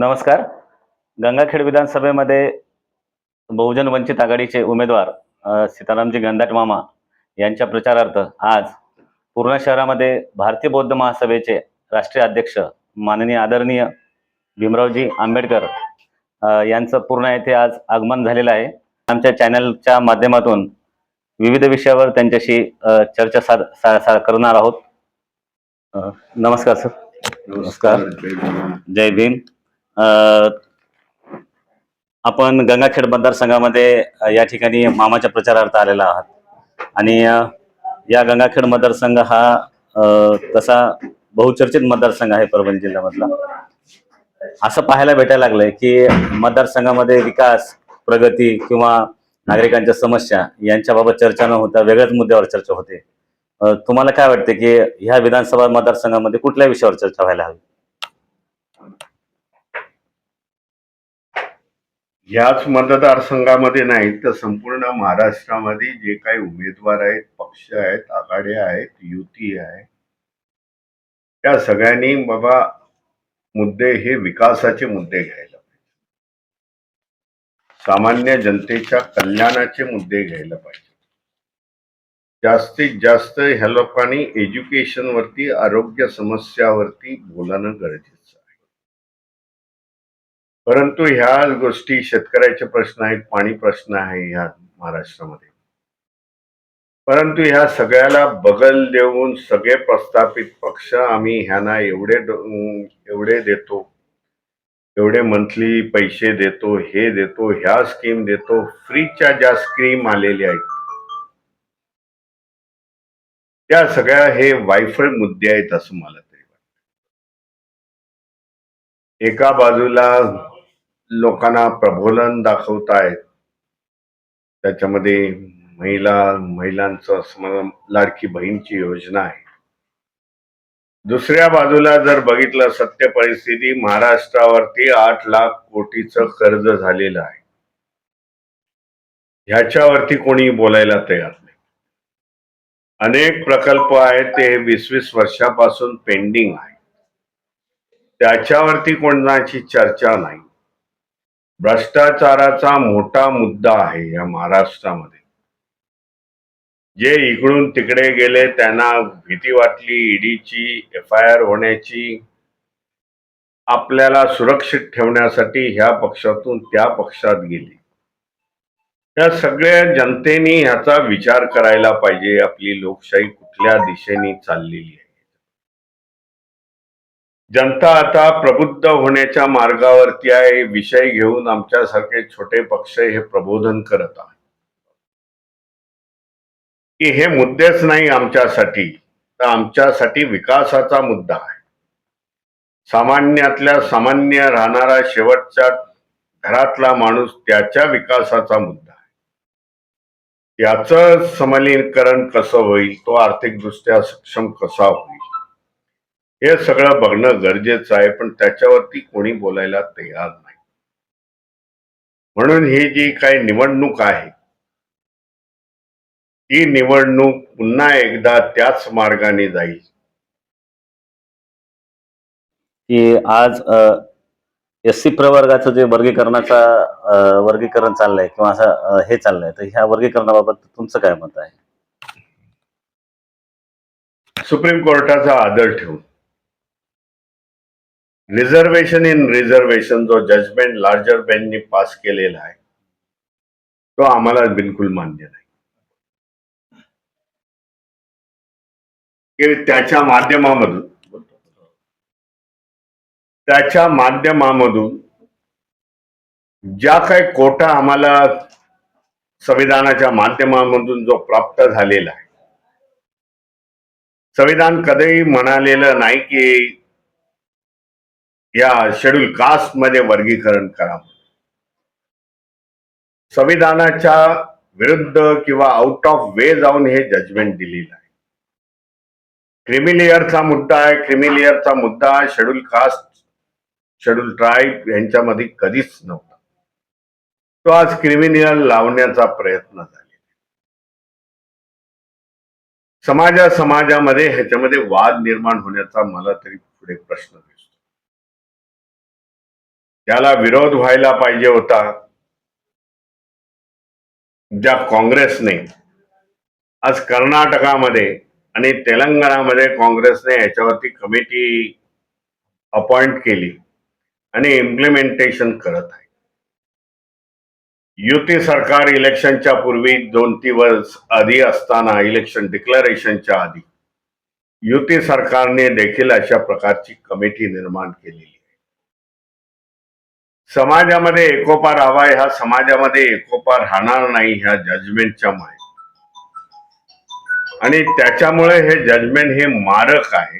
नमस्कार. गंगाखेड विधानसभेमध्ये बहुजन वंचित आघाडीचे उमेदवार सीतारामजी गंधाट मामा यांच्या प्रचारार्थ आज पूर्णा शहरामध्ये भारतीय बौद्ध महासभेचे राष्ट्रीय अध्यक्ष माननीय आदरणीय भीमरावजी आंबेडकर यांचं पूर्णा येथे आज आगमन झालेलं आहे. आमच्या चॅनलच्या माध्यमातून विविध विषयावर त्यांच्याशी चर्चा साध सा, सा करणार आहोत. नमस्कार सर. नमस्कार. जय भीम. आपण गंगाखेड मतदारसंघामध्ये या ठिकाणी मामाच्या प्रचारार्थ आलेला आहात. आणि या गंगाखेड मतदारसंघ हा तसा बहुचर्चित मतदारसंघ आहे परभणी जिल्ह्यामधला. असं पाहायला भेटायला लागलंय की मतदारसंघामध्ये विकास प्रगती किंवा नागरिकांच्या समस्या यांच्याबाबत चर्चा न होता वेगळ्याच मुद्द्यावर चर्चा होते. तुम्हाला काय वाटते की ह्या विधानसभा मतदारसंघामध्ये कुठल्या विषयावर चर्चा व्हायला हवी? याच मतदारसंघामध्ये नाही तर संपूर्ण महाराष्ट्रामध्ये जे काही उमेदवार आहेत पक्ष आहेत आघाड्या आहेत युती आहे त्या सगळ्यांनी बाबा मुद्दे हे विकासाचे मुद्दे घ्यायला पाहिजे सामान्य जनतेच्या कल्याणाचे मुद्दे घ्यायला पाहिजे जास्तीत जास्त ह्या लोकांनी एज्युकेशन वरती आरोग्य समस्यावरती बोलणं गरजेचं आहे. परंतु ह्या गोष्टी शेतकऱ्याचे प्रश्न आहेत पाणी प्रश्न आहे ह्या महाराष्ट्रामध्ये. परंतु ह्या सगळ्याला बगल देऊन सगळे प्रस्थापित पक्ष आम्ही ह्यांना एवढे एवढे देतो एवढे मंथली पैसे देतो हे देतो ह्या स्कीम देतो फ्रीच्या ज्या स्कीम आलेल्या आहेत. त्या सगळ्या हे वायफळ मुद्दे आहेत असं मला एका बाजूला लोकांना प्रबोधन दाखवतायत. त्याच्यामध्ये महिला महिलांचं स्म- लाडकी बहीणची योजना आहे. दुसऱ्या बाजूला जर बघितलं सत्य परिस्थिती महाराष्ट्रावरती आठ लाख कोटीचं कर्ज झालेलं आहे. ह्याच्यावरती कोणी बोलायला तयार नाही. अनेक प्रकल्प आहेत ते वीस वीस वर्षापासून पेंडिंग आहे त्याच्यावरती कोणाची चर्चा नाही. भ्रष्टाचाराचा मोठा मुद्दा आहे या महाराष्ट्रामध्ये. जे इकडून तिकडे गेले त्यांना भीती वाटली ईडीची एफ आय आर होण्याची. आपल्याला सुरक्षित ठेवण्यासाठी ह्या पक्षातून त्या पक्षात गेली. या सगळ्या जनतेने ह्याचा विचार करायला पाहिजे. आपली लोकशाही कुठल्या दिशेने चाललेली आहे? जनता आता प्रबुद्ध होण्याच्या मार्गावरती आहे विषय घेऊन आमच्यासारखे छोटे पक्ष हे प्रबोधन करत आहे की हे मुद्देच नाही आमच्यासाठी तर आमच्यासाठी विकासाचा मुद्दा आहे. सामान्यातल्या सामान्य राहणारा शेवटच्या घरातला माणूस त्याच्या विकासाचा मुद्दा आहे. याच समलीकरण कसं होईल तो आर्थिकदृष्ट्या सक्षम कसा होईल? हे सगळं बघणं गरजेचं आहे पण त्याच्यावरती कोणी बोलायला तयार नाही. म्हणून ही जी काही निवडणूक आहे ती निवडणूक पुन्हा एकदा त्याच मार्गाने जाईल. की आज एस सी प्रवर्गाचं जे वर्गीकरणाचा वर्गीकरण चाललंय किंवा असं हे चाललंय तर ह्या वर्गीकरणाबाबत तुमचं काय मत आहे? सुप्रीम कोर्टाचा आदर ठेवून. रिझर्वेशन इन रिझर्वेशन जो जजमेंट लार्जर बेंचने पास केलेला आहे तो आम्हाला बिलकुल मान्य नाही. की त्याच्या माध्यमामधून त्याच्या माध्यमामधून ज्या काही कोटा आम्हाला संविधानाच्या माध्यमामधून जो प्राप्त झालेला आहे संविधान कधीही म्हणालेलं नाही की या शेड्यूल कास्टमध्ये वर्गीकरण करा. संविधानाच्या विरुद्ध किंवा आउट ऑफ वे जाऊन हे जजमेंट दिलेलं आहे. क्रिमिलियरचा मुद्दा आहे. क्रिमिलियरचा मुद्दा शेड्यूल कास्ट शेड्यूल ट्राईब यांच्यामध्ये कधीच नव्हता. तो आज क्रिमिनियल लावण्याचा प्रयत्न झाले समाजा समाजामध्ये ह्याच्यामध्ये वाद निर्माण होण्याचा मला तरी पुढे प्रश्न त्याला विरोध व्हायला पाहिजे होता ज्या काँग्रेसने आज कर्नाटकामध्ये आणि तेलंगणामध्ये काँग्रेसने याच्यावरती कमिटी अपॉइंट केली आणि इम्प्लिमेंटेशन करत आहे. युती सरकार इलेक्शनच्या पूर्वी दोन दिवस आधी असताना इलेक्शन डिक्लरेशनच्या आधी युती सरकारने देखील अशा प्रकारची कमिटी निर्माण केलेली. समाजामध्ये एकोपा राहावा ह्या समाजामध्ये एकोपा राहणार नाही ह्या जजमेंटच्या माय आणि त्याच्यामुळे हे जजमेंट हे मारक आहे.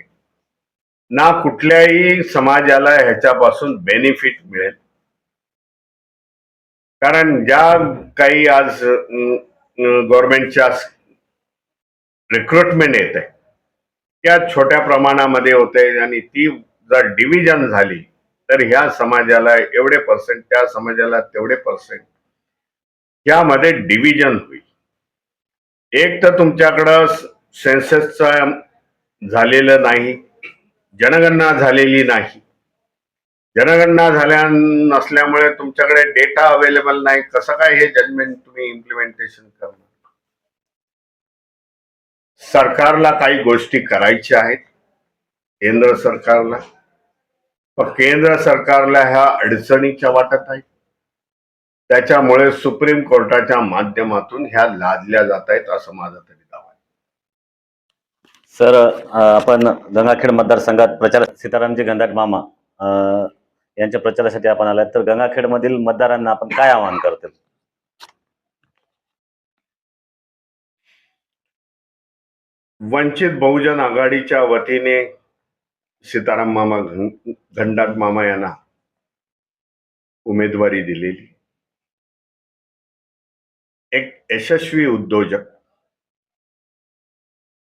ना कुठल्याही समाजाला ह्याच्यापासून बेनिफिट मिळेल. कारण ज्या काही आज गव्हर्नमेंटच्या रिक्रुटमेंट येत आहे त्या छोट्या प्रमाणामध्ये होते आणि ती जर डिव्हिजन झाली तर ह्या समाजाला एवढे पर्सेंट त्या समाजाला तेवढे पर्सेंट यामध्ये डिव्हिजन होईल. एक तर तुमच्याकडं सेन्सेसचा झालेलं नाही जनगणना झालेली नाही. जनगणना झाल्या नसल्यामुळे तुमच्याकडे डेटा अवेलेबल नाही. कसं काय हे जजमेंट तुम्ही इम्प्लिमेंटेशन करणार? सरकारला काही गोष्टी करायच्या आहेत केंद्र सरकारला. पण केंद्र सरकारला ह्या अडचणीच्या वाटत आहेत. त्याच्यामुळे सुप्रीम कोर्टाच्या माध्यमातून ह्या लादल्या जात आहेत असं माझा तरी दावा आहे. सर आपण गंगाखेड मतदारसंघात प्रचार सीतारामजी गंधाट मामा अ, यांच्या प्रचारासाठी आपण आलात. तर गंगाखेडमधील मतदारांना आपण काय आवाहन करतील? वंचित बहुजन आघाडीच्या वतीने सीताराम मामा घं- घनदाट मामा यांना उमेदवारी दिलेली. एक यशस्वी उद्योजक,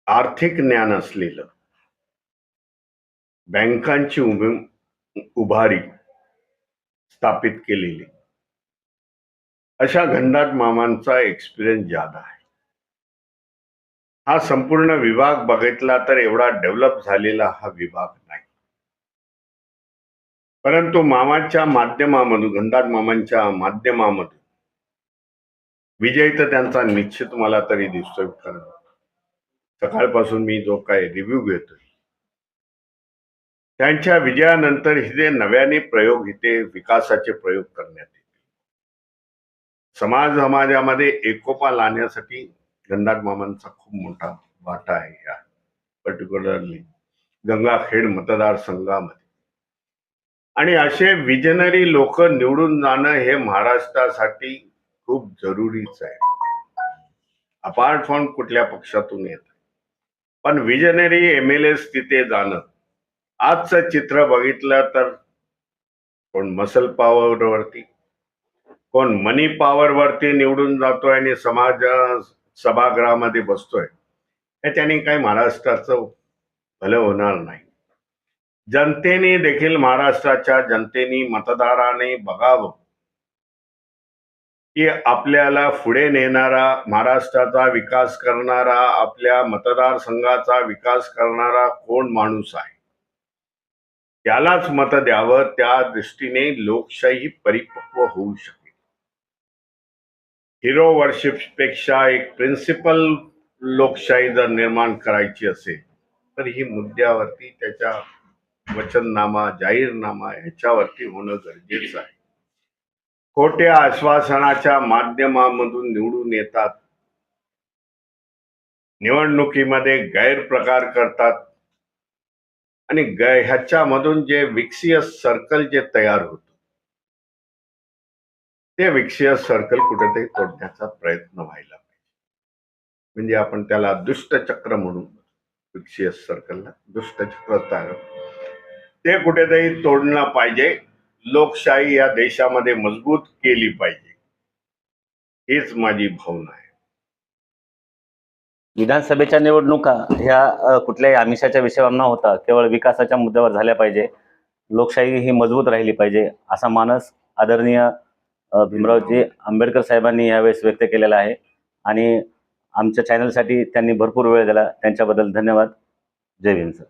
आर्थिक ज्ञान असलेलं, बँकांची उभी, उभारी स्थापित केलेली. अशा घनदाट मामांचा एक्सपिरियन्स ज़्यादा आहे. हा संपूर्ण विभाग बघितला तर एवढा डेव्हलप झालेला हा विभाग नाही. परंतु मामाच्या माध्यमामधून घनदाट मामांच्या माध्यमामधून विजय तर त्यांचा निश्चित मला तरी दिसतोय कारण सकाळपासून मी जो काय रिव्ह्यू घेतोय. त्यांच्या विजयानंतर इथे नव्याने प्रयोग इथे विकासाचे प्रयोग करण्यात येतील. समाज समाजामध्ये एकोपा लावण्यासाठी गंधार मामांचा खूप मोठा वाटा आहे या पर्टिक्युलरली गंगाखेड मतदारसंघामध्ये. आणि असे विजनरी लोक निवडून जाणं हे महाराष्ट्रासाठी खूप जरुरीच आहे. अपार्ट फ्रॉम कुठल्या पक्षातून येत पण विजनरी एम एल एस तिथे जाणं. आजचं चित्र बघितलं तर कोण मसल पॉवरवरती कोण मनी पॉवरवरती निवडून जातोय आणि समाज सभागृहामध्ये बसतोय. त्यांनी काही महाराष्ट्राचं भलं होणार नाही. जनतेने देखील महाराष्ट्राच्या जनतेने मतदाराने बघावं. की आपल्याला पुढे नेणारा महाराष्ट्राचा विकास करणारा आपल्या मतदारसंघाचा विकास करणारा कोण माणूस आहे? त्यालाच मत द्यावं त्या दृष्टीने लोकशाही परिपक्व होऊ शकते. हिरो वर्शिप्सपेक्षा एक प्रिन्सिपल लोकशाही जर निर्माण करायची असेल तर ही मुद्द्यावरती त्याच्या वचननामा जाहीरनामा ह्याच्यावरती होणं गरजेचं आहे. खोट्या आश्वासनाच्या माध्यमामधून निवडून येतात. निवडणुकीमध्ये गैरप्रकार करतात. आणि ह्याच्यामधून जे विक्सियस सर्कल जे तयार होतं ते विक्षीय सर्कल कुठेतरी तोडण्याचा प्रयत्न व्हायला पाहिजे. म्हणजे आपण त्याला दुष्टचक्र म्हणून विक्षीय सर्कलला दुष्टचक्र तयार ते कुठेतरी तोडलं पाहिजे. लोकशाही या देशामध्ये मजबूत केली पाहिजे. हीच माझी भावना आहे. विधानसभेच्या निवडणुका ह्या कुठल्याही आमिषाच्या विषयावर न होता केवळ विकासाच्या मुद्द्यावर झाल्या पाहिजे. लोकशाही ही मजबूत राहिली पाहिजे असा मानस आदरणीय भीमरावजी आंबेडकर साहेबांनी यावेळेस व्यक्त केलेला आहे. आणि आमच्या चॅनलसाठी त्यांनी भरपूर वेळ दिला. त्यांच्याबद्दल धन्यवाद. जय भीम सर.